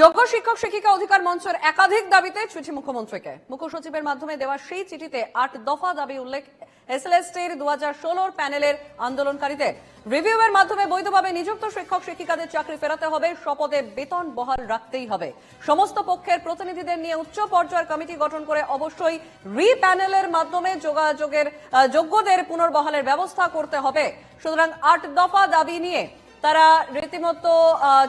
যোগ্য শিক্ষক, শিক্ষিকা অধিকার মঞ্চের একাধিক দাবিতে চিঠি মুখ্যমন্ত্রীকে। মুখ্য সচিবের মাধ্যমে দেওয়া সেই চিঠিতে আট দফা দাবি উল্লেখ এসএলএসটির দু হাজার ষোলোর প্যানেলের আন্দোলনকারীদের। রিভিউয়ের মাধ্যমে বৈধভাবে নিযুক্ত শিক্ষক, শিক্ষিকাদের চাকরি ফেরাতে হবে, শপথে বেতন বহাল রাখতেই হবে। সমস্ত পক্ষের প্রতিনিধিদের নিয়ে উচ্চ পর্যায়ের কমিটি গঠন করে অবশ্যই রি প্যানেলের মাধ্যমে যোগাযোগের যোগ্যদের পুনর্বহালের ব্যবস্থা করতে হবে। সুতরাং আট দফা দাবি নিয়ে তারা রীতিমতো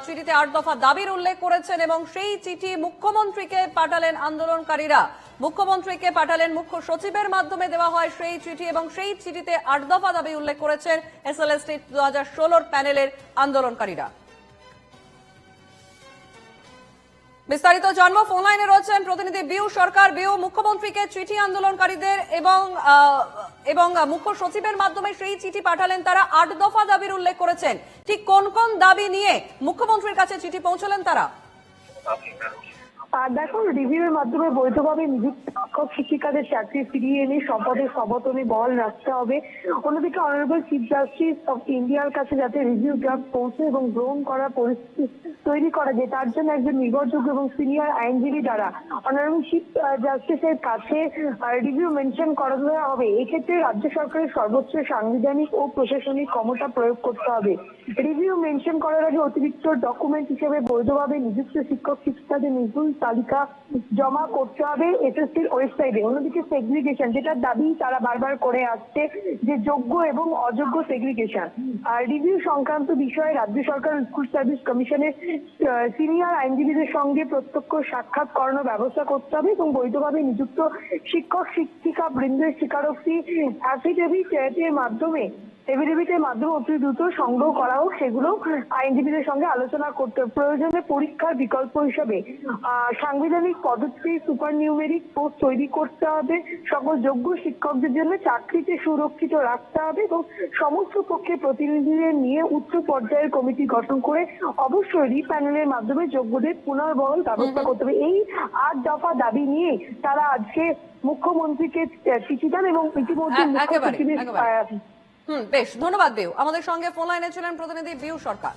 চিঠিতে আট দফা দাবির উল্লেখ করেছেন এবং সেই চিঠি মুখ্যমন্ত্রীকে পাঠালেন আন্দোলনকারীরা। মুখ্যমন্ত্রীকে পাঠালেন মুখ্য সচিবের মাধ্যমে দেওয়া হয় সেই চিঠি এবং সেই চিঠিতে আট দফা দাবি উল্লেখ করেছেন এসএলএসটি দু হাজার ষোলোর প্যানেলের আন্দোলনকারীরা। বিস্তারিত জন্ম ফোন লাইনে রয়েছেন প্রতিনিধি বিউ সরকার। বিউ, মুখ্যমন্ত্রীকে চিঠি আন্দোলনকারীদের এবং এবং মুখ্য সচিবের মাধ্যমে সেই চিঠি পাঠালেন তারা। আট দফা দাবির উল্লেখ করেছেন। ঠিক কোন কোন দাবি নিয়ে মুখ্যমন্ত্রীর কাছে চিঠি পৌঁছলেন তারা? আর দেখো রিভিউয়ের মাধ্যমে বৈধভাবে নিযুক্ত শিক্ষক শিক্ষিকাদের চাকরি ফিরিয়ে এনে সম্পদের সবতনে বহাল রাখতে হবে। অন্যদিকে অনারেবল চিফ জাস্টিস অফ ইন্ডিয়ার কাছে যাতে রিভিউ ড্রাফট পৌঁছে এবং গ্রহণ করার পরিস্থিতি তৈরি করা যায়, তার জন্য একজন নির্ভরযোগ্য এবং সিনিয়র আইনজীবী দ্বারা অনারেবল চিফ জাস্টিসের কাছে রিভিউ মেনশন করাতে হবে। এক্ষেত্রে রাজ্য সরকারের সর্বোচ্চ সাংবিধানিক ও প্রশাসনিক ক্ষমতা প্রয়োগ করতে হবে। রিভিউ মেনশন করার আগে অতিরিক্ত ডকুমেন্ট হিসেবে বৈধভাবে নিযুক্ত শিক্ষক শিক্ষিকাদের নিপুণ তালিকা জমা করতে হবে এসএসসির ওয়েবসাইটে। অন্যদিকে সেগ্রিগেশন যেটার দাবি তারা বারবার করে আসছে, যে যোগ্য এবং অযোগ্য সেগ্রিগেশন আর রিভিউ সংক্রান্ত বিষয়ে রাজ্য সরকার স্কুল সার্ভিস কমিশনের সিনিয়র আইনজীবীদের সঙ্গে প্রত্যক্ষ সাক্ষাৎ করানোর ব্যবস্থা করতে হবে এবং বৈধভাবে নিযুক্ত শিক্ষক, শিক্ষিকা, বৃন্দের স্বীকারোক্তি অ্যাফিডেভিট এর মাধ্যমে এভিডেভিটের মাধ্যমে অতি দ্রুত সংগ্রহ করা হোক সেগুলো আইনজীবীদের সঙ্গে আলোচনা করতে। প্রয়োজনে পরীক্ষার বিকল্প হিসেবে সাংবিধানিক পদ্ধতি সুপার নিউমেরিক পোস্ট তৈরি করতে হবে সকল যোগ্য শিক্ষকদের জন্য চাকরিতে সুরক্ষিত রাখতে হবে এবং সমস্ত পক্ষের প্রতিনিধিদের নিয়ে উচ্চ পর্যায়ের কমিটি গঠন করে অবশ্যই রি প্যানেলের মাধ্যমে যোগ্যদের পুনর্বহল ব্যবস্থা করতে হবে এই আট দফা দাবি নিয়ে তারা আজকে মুখ্যমন্ত্রীকে চিঠি দেন এবং ইতিমধ্যে এ- হুম বেশ ধন্যবাদ বিউ। আমাদের সঙ্গে ফোন লাইনে ছিলেন প্রতিনিধি বিউ সরকার।